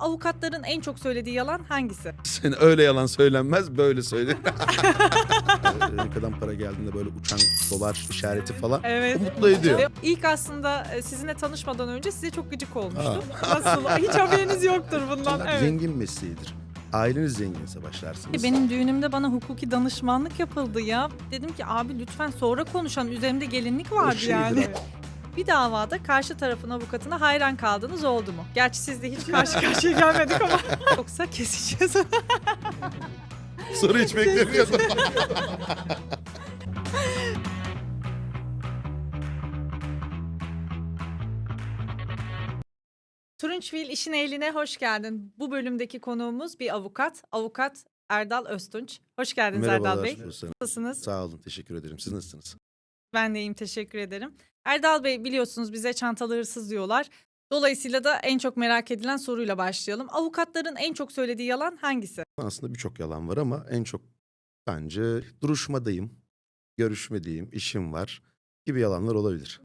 Avukatların en çok söylediği yalan hangisi? Sen öyle yalan söylenmez böyle söyle. Bankadan para geldiğinde böyle uçan dolar işareti falan. Evet. O mutlu ediyor. Ve ilk aslında e, sizinle tanışmadan önce size çok gıcık olmuştum. Nasıl? Hiç haberiniz yoktur bundan. Bunlar Evet. Zengin mesleğidir. Aileniz zenginse başlarsınız. Benim düğünümde bana hukuki danışmanlık yapıldı ya. Dedim ki abi lütfen sonra konuşalım. Üzerimde gelinlik vardı şeydir yani. Bir davada karşı tarafın avukatına hayran kaldığınız oldu mu? Gerçi siz de hiç karşı karşıya gelmedik ama. Yoksa keseceğiz. Soru hiç beklemiyordum. Turunçvil işin ehline hoş geldin. Bu bölümdeki konuğumuz bir avukat. Avukat Erdal Öztunç. Hoş geldiniz Erdal Merhabalar. Bey. Hüseyin. Nasılsınız? Sağ olun teşekkür ederim. Siz nasılsınız? Ben de iyiyim teşekkür ederim. Erdal Bey biliyorsunuz bize çantalı hırsız diyorlar. Dolayısıyla da en çok merak edilen soruyla başlayalım. Avukatların en çok söylediği yalan hangisi? Aslında birçok yalan var ama en çok bence duruşmadayım, görüşmedeyim, işim var gibi yalanlar olabilir.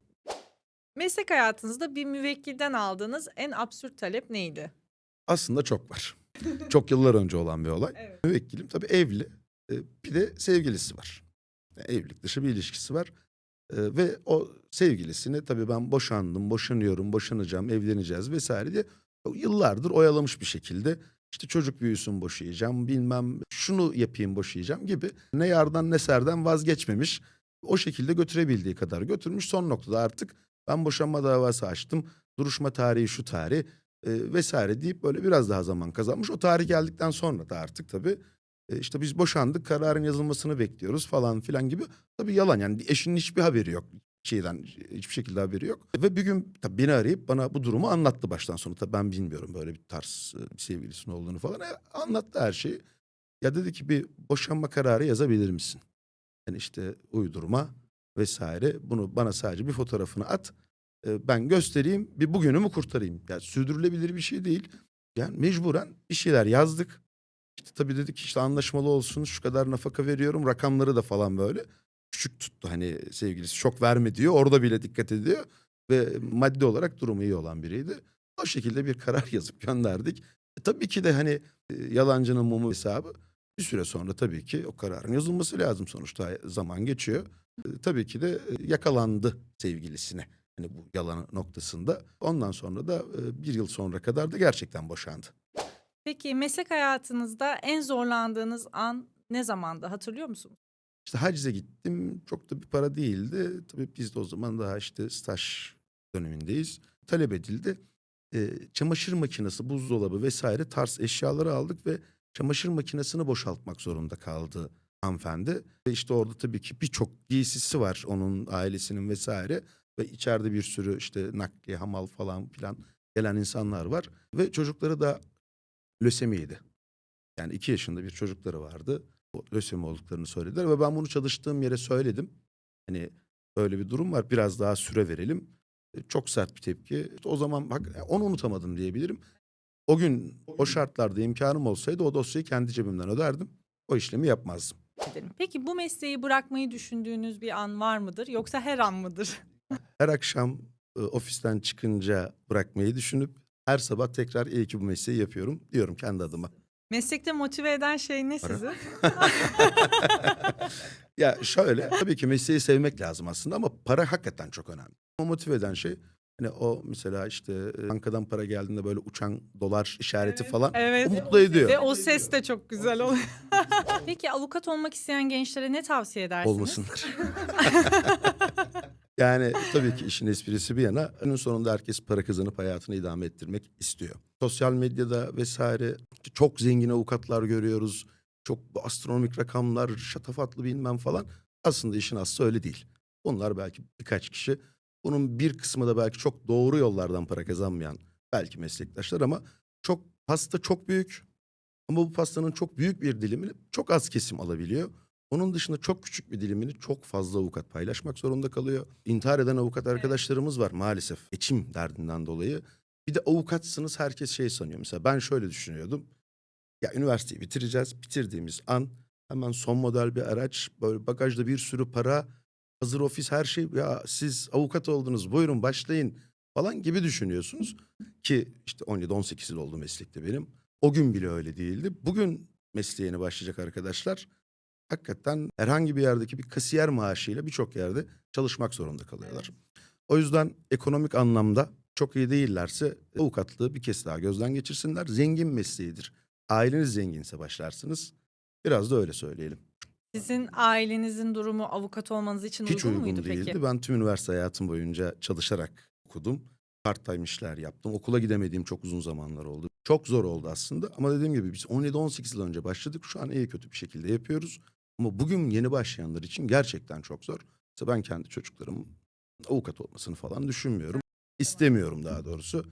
Meslek hayatınızda bir müvekkilden aldığınız en absürt talep neydi? Aslında çok var. çok yıllar önce olan bir olay. Evet. Müvekkilim tabii evli. e, Bir de sevgilisi var. Yani Evlilik dışı bir ilişkisi var. E, Ve o sevgilisini tabii ben boşandım, boşanıyorum, boşanacağım, evleneceğiz vesaire diye yıllardır oyalamış bir şekilde. İşte çocuk büyüsün boşayacağım, bilmem şunu yapayım boşayacağım gibi. Ne yardan ne serden vazgeçmemiş. O şekilde götürebildiği kadar götürmüş. Son noktada artık ben boşanma davası açtım. Duruşma tarihi şu tarih e, vesaire deyip böyle biraz daha zaman kazanmış. O tarih geldikten sonra da artık tabii işte biz boşandık kararın yazılmasını bekliyoruz falan filan gibi. Tabii yalan yani eşinin hiçbir haberi yok şeyden hiçbir şekilde haberi yok. Ve bir gün tabii beni arayıp bana bu durumu anlattı baştan sona. Tabii ben bilmiyorum böyle bir tarz e, bir sevgilisinin olduğunu falan. E, anlattı her şeyi. Ya dedi ki bir boşanma kararı yazabilir misin? Yani işte uydurma vesaire bunu bana sadece bir fotoğrafını at. e, ben göstereyim bir bugünümü kurtarayım. Yani sürdürülebilir bir şey değil. Yani mecburen bir şeyler yazdık. İşte tabii dedik işte anlaşmalı olsun şu kadar nafaka veriyorum rakamları da falan böyle. Küçük tuttu hani sevgilisi çok verme diyor orada bile dikkat ediyor. Ve maddi olarak durumu iyi olan biriydi. O şekilde bir karar yazıp gönderdik. E, tabii ki de hani e, yalancının mumu hesabı bir süre sonra tabii ki o kararın yazılması lazım sonuçta zaman geçiyor. E, tabii ki de e, yakalandı sevgilisine. Hani bu yalan noktasında. Ondan sonra da e, bir yıl sonra kadar da gerçekten boşandı. Peki meslek hayatınızda en zorlandığınız an ne zamandı hatırlıyor musunuz? İşte hacize gittim. Çok da bir para değildi. Tabii biz de o zaman daha işte staj dönemindeyiz. Talep edildi. Ee, çamaşır makinesi, buzdolabı vesaire tarz eşyaları aldık ve çamaşır makinesini boşaltmak zorunda kaldı hanımefendi. Ve işte orada tabii ki birçok giysisi var onun ailesinin vesaire. Ve içeride bir sürü işte nakliye, hamal falan filan gelen insanlar var. Ve çocukları da lösemiydi. Yani iki yaşında bir çocukları vardı. O lösemi olduklarını söylediler ve ben bunu çalıştığım yere söyledim. Hani öyle bir durum var biraz daha süre verelim. E, Çok sert bir tepki. İşte o zaman bak onu unutamadım diyebilirim. O gün o şartlarda imkanım olsaydı o dosyayı kendi cebimden öderdim. O işlemi yapmazdım. Peki bu mesleği bırakmayı düşündüğünüz bir an var mıdır yoksa her an mıdır? Her akşam e, ofisten çıkınca bırakmayı düşünüp her sabah tekrar iyi ki bu mesleği yapıyorum diyorum kendi adıma. Meslekte motive eden şey ne Para. sizi? Ya şöyle tabii ki mesleği sevmek lazım aslında ama para hakikaten çok önemli. O motive eden şey hani o mesela işte e, bankadan para geldiğinde böyle uçan dolar işareti falan Evet. o mutlu ediyor. Ve o ses de çok güzel oluyor. Peki avukat olmak isteyen gençlere ne tavsiye edersiniz? Olmasınlar. yani tabii ki işin esprisi bir yana günün sonunda herkes para kazanıp hayatını idame ettirmek istiyor. Sosyal medyada vesaire çok zengin avukatlar görüyoruz. Çok astronomik rakamlar, şatafatlı bilmem falan. Aslında işin aslı öyle değil. Bunlar belki birkaç kişi. Bunun bir kısmı da belki çok doğru yollardan para kazanmayan belki meslektaşlar ama çok pasta çok büyük. Ama bu pastanın çok büyük bir dilimini çok az kesim alabiliyor. Onun dışında çok küçük bir dilimini çok fazla avukat paylaşmak zorunda kalıyor. İntihar eden avukat arkadaşlarımız var maalesef. Geçim derdinden dolayı. Bir de avukatsınız herkes şey sanıyor. Mesela ben şöyle düşünüyordum. Ya üniversiteyi bitireceğiz. Bitirdiğimiz an hemen son model bir araç, böyle bagajda bir sürü para, hazır ofis her şey. Ya siz avukat oldunuz buyurun başlayın. falan gibi düşünüyorsunuz. Ki işte 17-18 yıl oldu meslekte benim. O gün bile öyle değildi. Bugün mesleğine başlayacak arkadaşlar hakikaten herhangi bir yerdeki bir kasiyer maaşıyla birçok yerde çalışmak zorunda kalıyorlar. O yüzden ekonomik anlamda çok iyi değillerse avukatlığı bir kez daha gözden geçirsinler. Zengin mesleğidir. Aileniz zenginse başlarsınız. Biraz da öyle söyleyelim. Sizin ailenizin durumu avukat olmanız için Hiç uygun, uygun muydu değildi. peki? Ben tüm üniversite hayatım boyunca çalışarak okudum. Part-time işler yaptım. Okula gidemediğim çok uzun zamanlar oldu. Çok zor oldu aslında ama dediğim gibi biz 17-18 yıl önce başladık. Şu an iyi kötü bir şekilde yapıyoruz. Ama bugün yeni başlayanlar için gerçekten çok zor. Mesela ben kendi çocuklarımın avukat olmasını falan düşünmüyorum. İstemiyorum daha doğrusu.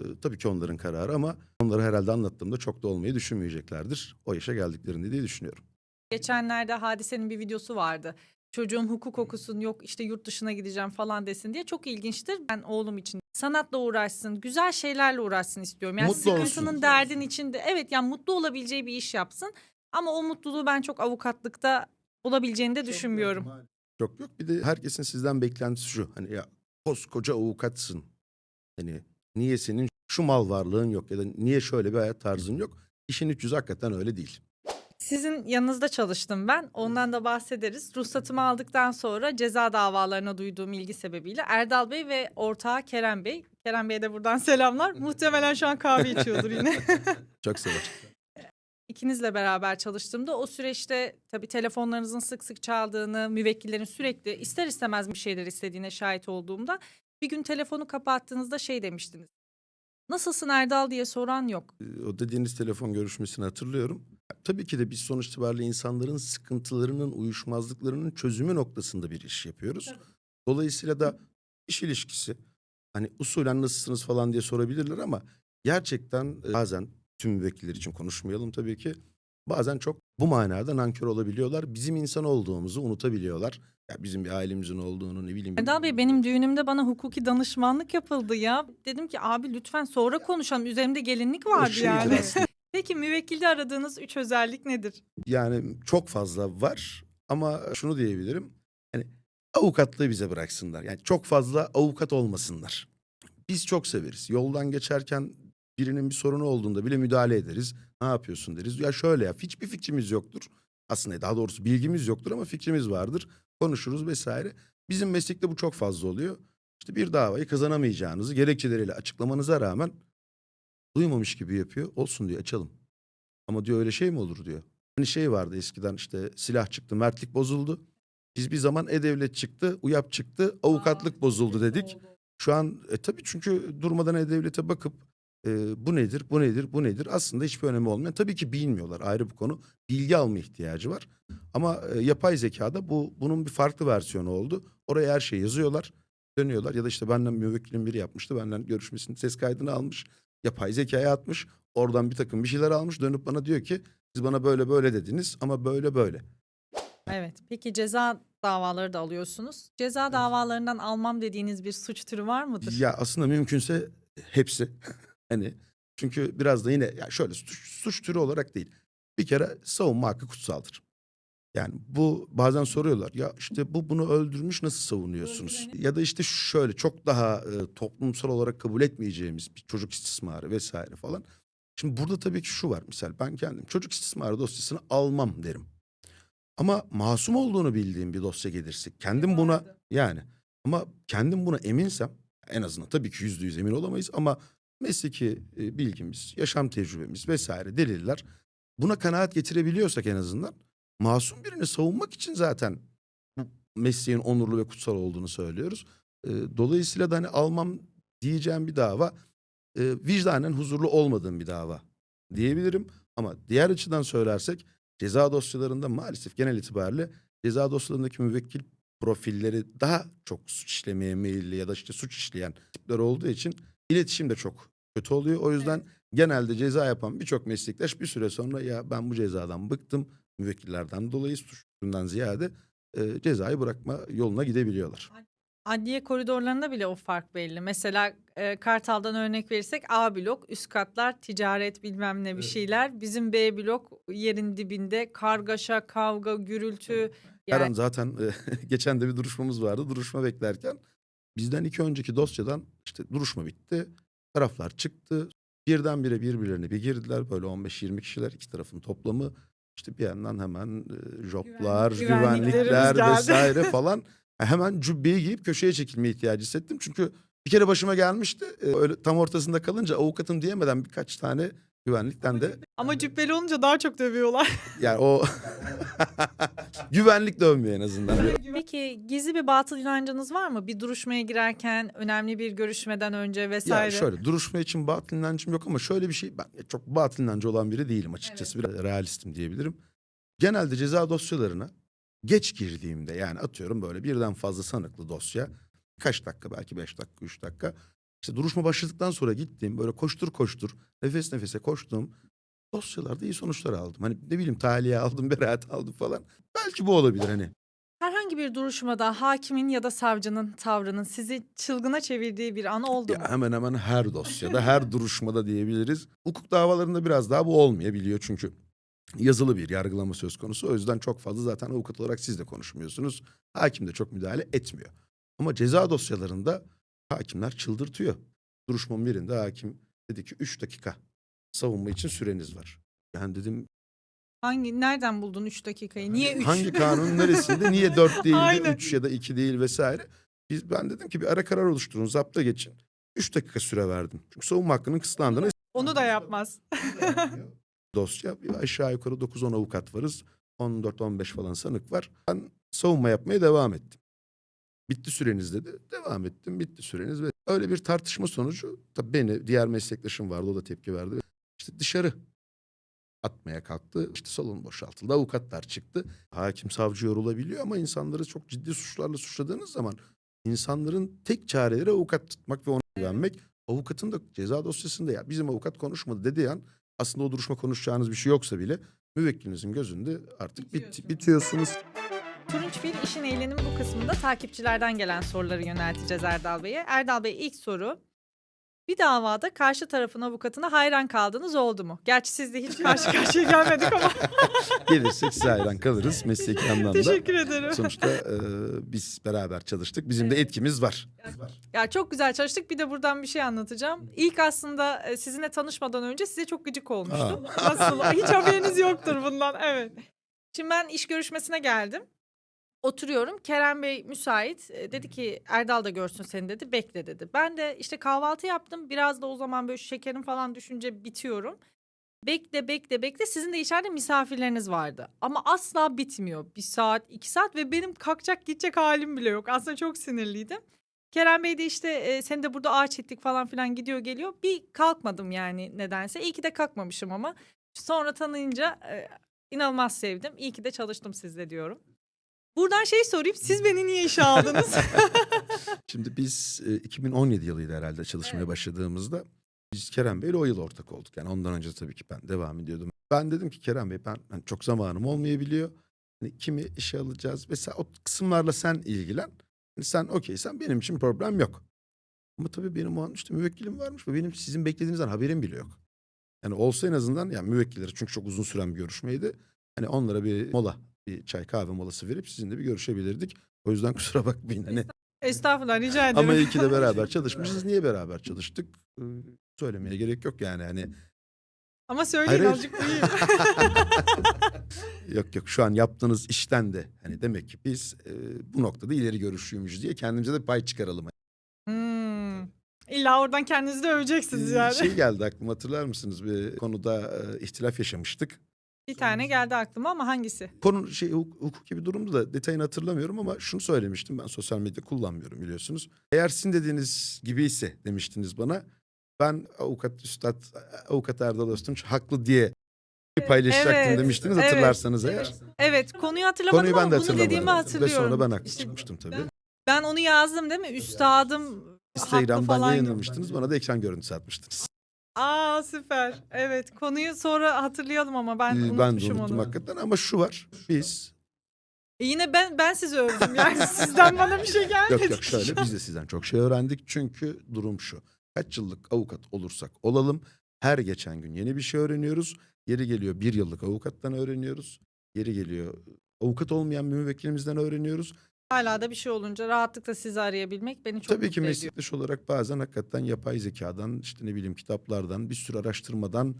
Ee, tabii ki onların kararı ama onları herhalde anlattığımda çok da olmayı düşünmeyeceklerdir. O yaşa geldiklerinde diye düşünüyorum. Geçenlerde Hadise'nin bir videosu vardı. Çocuğum hukuk okusun yok işte yurt dışına gideceğim falan desin diye çok ilginçtir. Ben oğlum için sanatla uğraşsın, güzel şeylerle uğraşsın istiyorum. Yani Mutlu olsun. sıkıntının derdin içinde evet yani mutlu olabileceği bir iş yapsın. Ama o mutluluğu ben çok avukatlıkta olabileceğini de düşünmüyorum. Çok yok. Bir de herkesin sizden beklentisi şu. Hani ya koskoca avukatsın. Hani niye senin şu mal varlığın yok ya da niye şöyle bir hayat tarzın yok? İşin 300 hakikaten öyle değil. Sizin yanınızda çalıştım ben. Ondan da bahsederiz. Ruhsatımı aldıktan sonra ceza davalarına duyduğum ilgi sebebiyle Erdal Bey ve ortağı Kerem Bey. Kerem Bey'e de buradan selamlar. Muhtemelen şu an kahve içiyordur yine. Çok sever. İkinizle beraber çalıştığımda o süreçte tabii telefonlarınızın sık sık çaldığını, müvekkillerin sürekli ister istemez bir şeyler istediğine şahit olduğumda bir gün telefonu kapattığınızda şey demiştiniz. Nasılsın Erdal diye soran yok. Ee, O dediğiniz telefon görüşmesini hatırlıyorum. Tabii ki de biz sonuç itibariyle insanların sıkıntılarının, uyuşmazlıklarının çözümü noktasında bir iş yapıyoruz. Dolayısıyla da iş ilişkisi hani usulen nasılsınız falan diye sorabilirler ama gerçekten e, bazen tüm müvekkiller için konuşmayalım tabii ki. Bazen çok bu manada nankör olabiliyorlar. Bizim insan olduğumuzu unutabiliyorlar. Ya bizim bir ailemizin olduğunu ne bileyim. Erdal Bey benim düğünümde bana hukuki danışmanlık yapıldı ya. Dedim ki abi lütfen sonra konuşalım. Üzerimde gelinlik vardı yani. Peki müvekkilde aradığınız üç özellik nedir? Yani çok fazla var ama şunu diyebilirim. Hani avukatlığı bize bıraksınlar. Yani çok fazla avukat olmasınlar. Biz çok severiz. Yoldan geçerken birinin bir sorunu olduğunda bile müdahale ederiz. Ne yapıyorsun deriz. Ya şöyle yap. Hiçbir fikrimiz yoktur. Aslında daha doğrusu bilgimiz yoktur ama fikrimiz vardır. Konuşuruz vesaire. Bizim meslekte bu çok fazla oluyor. İşte bir davayı kazanamayacağınızı gerekçeleriyle açıklamanıza rağmen duymamış gibi yapıyor. Olsun diyor açalım. Ama diyor öyle şey mi olur diyor. Hani şey vardı eskiden işte silah çıktı, mertlik bozuldu. Biz bir zaman e-devlet çıktı, UYAP çıktı, avukatlık bozuldu dedik. Şu an e, tabii çünkü durmadan e-devlete bakıp e, bu nedir, bu nedir, bu nedir aslında hiçbir önemi olmayan. Tabii ki bilmiyorlar ayrı bir konu. Bilgi alma ihtiyacı var. Ama e, yapay zekada bu bunun bir farklı versiyonu oldu. Oraya her şeyi yazıyorlar, dönüyorlar. Ya da işte benden müvekkilim biri yapmıştı. Benden görüşmesinin ses kaydını almış. Yapay zekaya atmış. Oradan bir takım bir şeyler almış. Dönüp bana diyor ki siz bana böyle böyle dediniz ama böyle böyle. Evet. Peki ceza davaları da alıyorsunuz. Ceza davalarından almam dediğiniz bir suç türü var mıdır? Ya aslında mümkünse hepsi. hani çünkü biraz da yine ya şöyle suç, suç türü olarak değil. Bir kere savunma hakkı kutsaldır. Yani bu bazen soruyorlar ya işte bu bunu öldürmüş nasıl savunuyorsunuz? Ya da işte şöyle çok daha e, toplumsal olarak kabul etmeyeceğimiz bir çocuk istismarı vesaire falan. Şimdi burada tabii ki şu var misal ben kendim çocuk istismarı dosyasını almam derim. Ama masum olduğunu bildiğim bir dosya gelirse kendim buna yani ama kendim buna eminsem en azından tabii ki yüzde yüz emin olamayız ama mesleki e, bilgimiz, yaşam tecrübemiz vesaire deliller buna kanaat getirebiliyorsak en azından masum birini savunmak için zaten bu mesleğin onurlu ve kutsal olduğunu söylüyoruz. E, dolayısıyla da hani almam diyeceğim bir dava e, vicdanen huzurlu olmadığım bir dava diyebilirim. Ama diğer açıdan söylersek ceza dosyalarında maalesef genel itibariyle ceza dosyalarındaki müvekkil profilleri daha çok suç işlemeye meyilli ya da işte suç işleyen tipler olduğu için iletişim de çok kötü oluyor. O yüzden genelde ceza yapan birçok meslektaş bir süre sonra ya ben bu cezadan bıktım müvekkillerden dolayı suçundan ziyade e, cezayı bırakma yoluna gidebiliyorlar. Adliye koridorlarında bile o fark belli. Mesela e, Kartal'dan örnek verirsek A blok üst katlar ticaret bilmem ne bir şeyler. Bizim B blok yerin dibinde kargaşa, kavga, gürültü. Her Yani an zaten e, geçen de bir duruşmamız vardı. Duruşma beklerken Bizden iki önceki dosyadan işte duruşma bitti. Taraflar çıktı. Birdenbire birbirlerine bir girdiler. Böyle 15-20 kişiler iki tarafın toplamı. İşte bir yandan hemen e, Güvenlik- güvenlikler güvenliklerimiz vesaire falan. Hemen cübbeyi giyip köşeye çekilme ihtiyacı hissettim. Çünkü bir kere başıma gelmişti. E, Öyle tam ortasında kalınca avukatım diyemeden birkaç tane güvenlikten de Ama cübbeli olunca daha çok dövüyorlar. yani o güvenlik dövmüyor en azından. Peki gizli bir batıl inancınız var mı? Bir duruşmaya girerken, önemli bir görüşmeden önce vesaire. Ya şöyle duruşma için batıl inancım yok ama şöyle bir şey ben çok batıl inancı olan biri değilim açıkçası. Biraz realistim diyebilirim. Genelde ceza dosyalarına geç girdiğimde yani atıyorum böyle birden fazla sanıklı dosya kaç dakika belki beş dakika üç dakika işte duruşma başladıktan sonra gittiğim böyle koştur koştur nefes nefese koştuğum dosyalarda iyi sonuçlar aldım. Hani ne bileyim tahliye aldım beraat aldım falan. Belki bu olabilir hani. Herhangi bir duruşmada hakimin ya da savcının tavrının sizi çılgına çevirdiği bir an oldu mu? Ya hemen hemen her dosyada, her duruşmada diyebiliriz. Hukuk davalarında biraz daha bu olmayabiliyor çünkü yazılı bir yargılama söz konusu. O yüzden çok fazla zaten avukat olarak siz de konuşmuyorsunuz. Hakim de çok müdahale etmiyor. Ama ceza dosyalarında hakimler çıldırtıyor. Duruşmanın birinde hakim dedi ki 3 dakika savunma için süreniz var. Yani dedim Hangi nereden buldun 3 dakikayı? Niye 3? hangi kanunun neresinde niye 4 değil de Aynen. 3 ya da 2 değil vesaire. Biz, ben dedim ki bir ara karar oluşturun zapta geçin. 3 dakika süre verdim. Çünkü savunma hakkının kısıtlandığını Onu da yapmaz. dosya. Bir aşağı yukarı 9-10 avukat varız. 14-15 falan sanık var. Ben savunma yapmaya devam ettim. Bitti süreniz dedi. Devam ettim. Bitti süreniz. Ve öyle bir tartışma sonucu tabii beni diğer meslektaşım vardı. O da tepki verdi. İşte dışarı atmaya kalktı. İşte salon boşaltıldı. Avukatlar çıktı. Hakim savcı yorulabiliyor ama insanları çok ciddi suçlarla suçladığınız zaman insanların tek çareleri avukat tutmak ve ona güvenmek. Avukatın da ceza dosyasında ya bizim avukat konuşmadı dediği an aslında o duruşma konuşacağınız bir şey yoksa bile müvekkilinizin gözünde artık bit, bitiyorsunuz. Turunç Fil işin eğlenim bu kısmında takipçilerden gelen soruları yönelteceğiz Erdal Bey'e. Erdal Bey ilk soru. Bir davada karşı tarafın avukatına hayran kaldığınız oldu mu? Gerçi siz de hiç karşı karşıya gelmedik ama Gelirsek size hayran kalırız mesleki anlamda. teşekkür ederim. Sonuçta e, biz beraber çalıştık. Bizim de etkimiz var. Ya çok güzel çalıştık. Bir de buradan bir şey anlatacağım. İlk aslında e, sizinle tanışmadan önce size çok gıcık olmuştum. Nasıl? Hiç haberiniz yoktur bundan. Evet. Şimdi ben iş görüşmesine geldim. Oturuyorum. Kerem Bey müsait. E, Dedi ki Erdal da görsün seni dedi. Bekle dedi. Ben de işte kahvaltı yaptım. Biraz da o zaman böyle şekerim falan düşünce bitiyorum. Bekle bekle bekle. Sizin de içeride misafirleriniz vardı. Ama asla bitmiyor. Bir saat, iki saat ve benim kalkacak gidecek halim bile yok. Aslında çok sinirliydim. Kerem Bey de işte e, seni de burada ağaç ettik falan filan gidiyor geliyor. Bir kalkmadım yani nedense. İyi ki de kalkmamışım ama. Sonra tanıyınca e, inanılmaz sevdim. İyi ki de çalıştım sizle diyorum. Buradan şey sorayım. Siz beni niye işe aldınız? Şimdi biz e, 2017 yılıydı herhalde çalışmaya Evet. başladığımızda. Biz Kerem Bey'le o yıl ortak olduk. Yani ondan önce tabii ki ben devam ediyordum. Ben dedim ki Kerem Bey ben, ben çok zamanım olmayabiliyor. Hani kimi işe alacağız? Mesela o kısımlarla sen ilgilen. Hani sen okeysen benim için problem yok. Ama tabii benim o an işte müvekkilim varmış ve benim sizin beklediğinizden haberim bile yok. Yani olsa en azından yani müvekkilleri çünkü çok uzun süren bir görüşmeydi. Hani onlara bir mola, bir çay kahve molası verip sizinle bir görüşebilirdik. O yüzden kusura bakmayın. Hani Estağfurullah rica ederim. ama iyi ki de beraber çalışmışız. Niye beraber çalıştık? Ee, Söylemeye gerek yok yani hani. Ama söyleyin Hayır, azıcık duyayım. Yok yok şu an yaptığınız işten de hani demek ki biz e, bu noktada ileri görüşlüymüş diye kendimize de pay çıkaralım. Hmm. İlla oradan kendinizi de öveceksiniz yani. Şey geldi aklıma hatırlar mısınız? Bir konuda e, ihtilaf yaşamıştık. Bir tane geldi aklıma ama hangisi? Konu şey huk- hukuki bir durumdu da detayını hatırlamıyorum ama şunu söylemiştim. Ben sosyal medya kullanmıyorum biliyorsunuz. Eğer sizin dediğiniz gibiyse demiştiniz bana. Ben avukat üstad avukat Erdal Öztunç haklı diye paylaşacaktım Evet, demiştiniz evet, hatırlarsanız eğer. Evet konuyu hatırlamadım Konuyu ben de ama bunu dediğimi hatırlamadım. Ve hatırlıyorum. sonra ben haklı İşte çıkmıştım tabii. ben onu yazdım değil mi? Üstadım haklı Instagram'dan falan. yayınlamıştınız. Bana da ekran görüntüsü atmıştınız. Aa süper. Evet konuyu sonra hatırlayalım ama ben Ee, ben de unuttum onu. hakikaten ama şu var. Biz E yine ben ben sizi övdüm yani sizden bana bir şey gelmedi. yok yok şöyle biz de sizden çok şey öğrendik. Çünkü durum şu. Kaç yıllık avukat olursak olalım her geçen gün yeni bir şey öğreniyoruz. Yeri geliyor bir yıllık avukattan öğreniyoruz. Yeri geliyor avukat olmayan bir müvekkilimizden öğreniyoruz. Hala da bir şey olunca rahatlıkla sizi arayabilmek beni çok Tabii ki mutlu ediyor. meslektaş olarak bazen hakikaten yapay zekadan işte ne bileyim kitaplardan bir sürü araştırmadan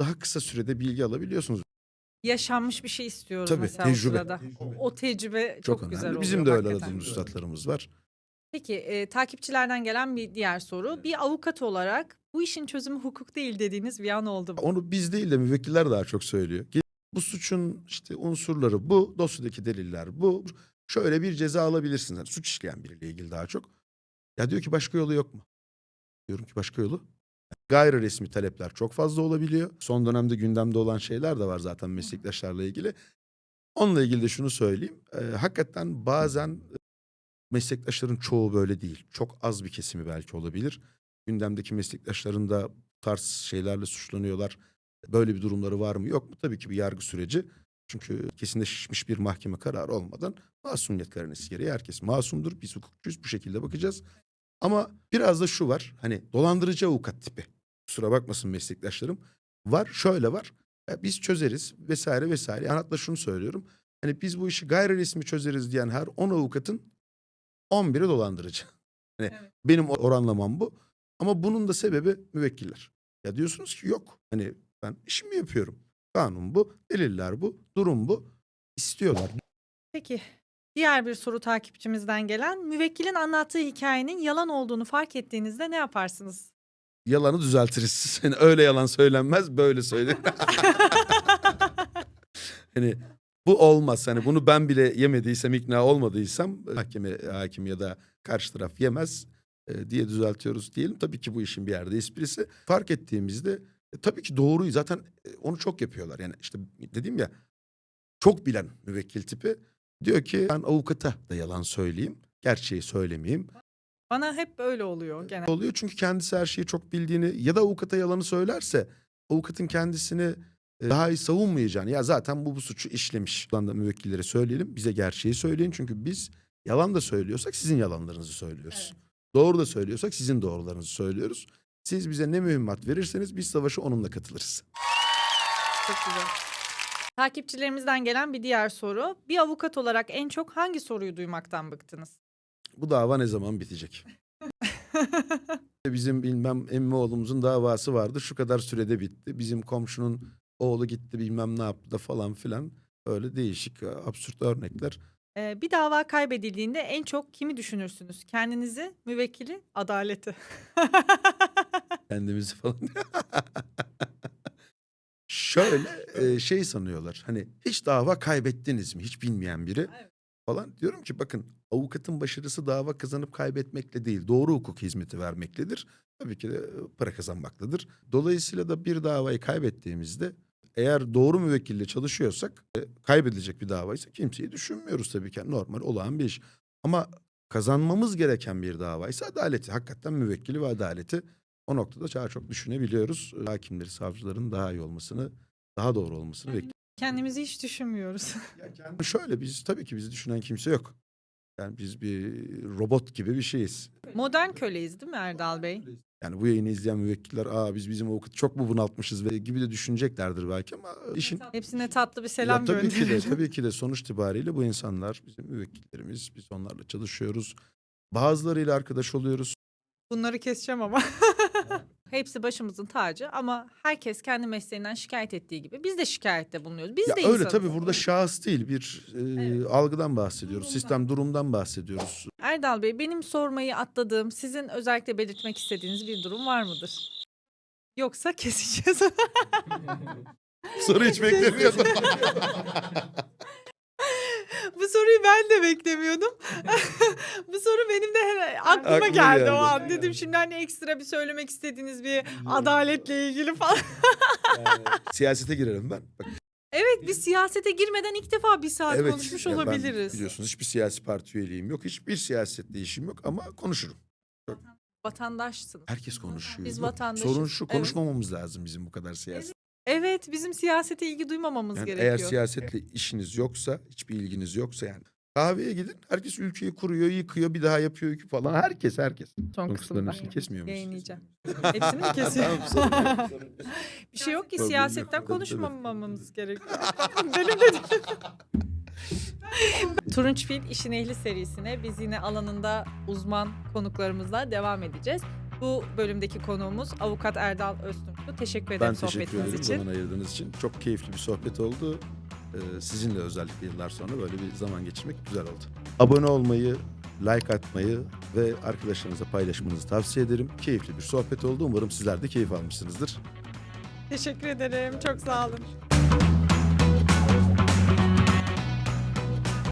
daha kısa sürede bilgi alabiliyorsunuz. Yaşanmış bir şey istiyoruz Tabii, mesela tecrübe. o sırada. O, o tecrübe çok, Çok, önemli. güzel oluyor. Bizim de öyle hakikaten. aradığımız üstadlarımız var. Peki e, takipçilerden gelen bir diğer soru. Bir avukat olarak bu işin çözümü hukuk değil dediğiniz bir an oldu mu? Onu biz değil de müvekkiller daha çok söylüyor. Ki Bu suçun işte unsurları bu, dosyadaki deliller bu. Şöyle bir ceza alabilirsiniz. Yani suç işleyen biriyle ilgili daha çok. Ya diyor ki başka yolu yok mu? Diyorum ki başka yolu. Gayri resmi talepler çok fazla olabiliyor. Son dönemde gündemde olan şeyler de var zaten meslektaşlarla ilgili. Onunla ilgili de şunu söyleyeyim. Ee, hakikaten bazen e, meslektaşların çoğu böyle değil. Çok az bir kesimi belki olabilir. Gündemdeki meslektaşların da bu tarz şeylerle suçlanıyorlar. Böyle bir durumları var mı yok mu? Tabii ki bir yargı süreci. Çünkü kesinleşmiş bir mahkeme kararı olmadan masumiyet karinesi gereği herkes masumdur. Biz hukukçuyuz bu şekilde bakacağız. Ama biraz da şu var. Hani dolandırıcı avukat tipi. Kusura bakmasın meslektaşlarım. Var şöyle var. Ya biz çözeriz vesaire vesaire. Yani hatta şunu söylüyorum. Hani biz bu işi gayri resmi çözeriz diyen her 10 avukatın 11'i dolandırıcı. Hani Evet. benim oranlamam bu. Ama bunun da sebebi müvekkiller. Ya diyorsunuz ki yok. Hani ben işimi yapıyorum. Kanun bu, deliller bu, durum bu. İstiyorlar. Peki diğer bir soru takipçimizden gelen müvekkilin anlattığı hikayenin yalan olduğunu fark ettiğinizde ne yaparsınız? Yalanı düzeltiriz. Hani öyle yalan söylenmez, böyle söylenir. hani bu olmaz. Hani bunu ben bile yemediysem, ikna olmadıysam e, mahkeme hakim ya da karşı taraf yemez e, diye düzeltiyoruz diyelim. Tabii ki bu işin bir yerde esprisi. Fark ettiğimizde e, tabii ki doğruyu zaten e, onu çok yapıyorlar. Yani işte dediğim ya çok bilen müvekkil tipi diyor ki ben avukata da yalan söyleyeyim. Gerçeği söylemeyeyim. Bana hep böyle oluyor genelde. oluyor çünkü kendisi her şeyi çok bildiğini ya da avukata yalanı söylerse avukatın kendisini e, daha iyi savunmayacağını ya zaten bu bu suçu işlemiş. Buradan da müvekkillere söyleyelim bize gerçeği söyleyin çünkü biz yalan da söylüyorsak sizin yalanlarınızı söylüyoruz. Doğru da söylüyorsak sizin doğrularınızı söylüyoruz. Siz bize ne mühimmat verirseniz biz savaşa onunla katılırız. Çok güzel. Takipçilerimizden gelen bir diğer soru. Bir avukat olarak en çok hangi soruyu duymaktan bıktınız? Bu dava ne zaman bitecek? Bizim bilmem emmi oğlumuzun davası vardı şu kadar sürede bitti. Bizim komşunun oğlu gitti bilmem ne yaptı da falan filan. Öyle değişik absürt örnekler. Bir dava kaybedildiğinde en çok kimi düşünürsünüz? Kendinizi, müvekkili, adaleti. kendimizi falan. Şöyle şey sanıyorlar. Hani hiç dava kaybettiniz mi? Hiç bilmeyen biri Evet. falan. Diyorum ki bakın avukatın başarısı dava kazanıp kaybetmekle değil. Doğru hukuk hizmeti vermektedir. Tabii ki de e, para kazanmaktadır. Dolayısıyla da bir davayı kaybettiğimizde eğer doğru müvekkille çalışıyorsak e, kaybedilecek bir davaysa kimseyi düşünmüyoruz tabii ki. Normal olağan bir iş. Ama kazanmamız gereken bir davaysa adaleti. Hakikaten müvekkili ve adaleti o noktada daha çok düşünebiliyoruz. Ee, Hakimleri, savcıların daha iyi olmasını, daha doğru olmasını bekliyoruz. Kendimizi hiç düşünmüyoruz. Yani şöyle biz tabii ki bizi düşünen kimse yok. Yani biz bir robot gibi bir şeyiz. Modern köleyiz değil mi Erdal Bey? Yani bu yayını izleyen müvekkiller aa biz bizim avukatı çok mu bunaltmışız ve gibi de düşüneceklerdir belki ama işin Hepsine tatlı bir Ya selam tabii ki de tabii ki de sonuç itibariyle bu insanlar bizim müvekkillerimiz. Biz onlarla çalışıyoruz. Bazılarıyla arkadaş oluyoruz. Bunları keseceğim ama. Hepsi başımızın tacı ama herkes kendi mesleğinden şikayet ettiği gibi biz de şikayette bulunuyoruz. Biz Ya de öyle insanız. tabii burada şahıs değil bir e, Evet. algıdan bahsediyoruz. Durumdan. Sistem durumdan bahsediyoruz. Erdal Bey benim sormayı atladığım sizin özellikle belirtmek istediğiniz bir durum var mıdır? Yoksa keseceğiz. Soru hiç beklemiyordum. Bu soruyu ben de beklemiyordum. Bu soru benim de her- aklıma Aklıma geldi, geldi. o an. Dedim şimdi hani ekstra bir söylemek istediğiniz bir adaletle ilgili falan. Siyasete girerim ben. Bak, Evet biz siyasete girmeden ilk defa bir saat evet, konuşmuş ya ben olabiliriz. biliyorsunuz hiçbir siyasi parti üyeliğim yok. Hiçbir siyasetle işim yok ama konuşurum. Vatandaşsınız. Herkes konuşuyor. Biz vatandaşız. Sorun şu Evet. konuşmamamız lazım bizim bu kadar siyaset. Evet bizim siyasete ilgi duymamamız Yani gerekiyor. eğer siyasetle işiniz yoksa, hiçbir ilginiz yoksa yani kahveye gidin. Herkes ülkeyi kuruyor, yıkıyor, bir daha yapıyor falan. Herkes, herkes. Son kısımda. hepsini kesmiyor muyuz? Yayınlayacağım. Hepsini mi kesiyorum? Tamam, sorun yok. bir şey yok ki Problem yok. siyasetten Tabii, tabii. konuşmamamamız gerekiyor. Benim de Turunç Fil İşin Ehli serisine biz yine alanında uzman konuklarımızla devam edeceğiz. Bu bölümdeki konuğumuz Avukat Erdal Öztürk'tü. Teşekkür ederim Ben teşekkür ederim için. zaman ayırdığınız için. Çok keyifli bir sohbet oldu. Ee, sizinle özellikle yıllar sonra böyle bir zaman geçirmek güzel oldu. Abone olmayı, like atmayı ve arkadaşlarınızla paylaşmanızı tavsiye ederim. Keyifli bir sohbet oldu. Umarım sizler de keyif almışsınızdır. Teşekkür ederim. Çok sağ olun.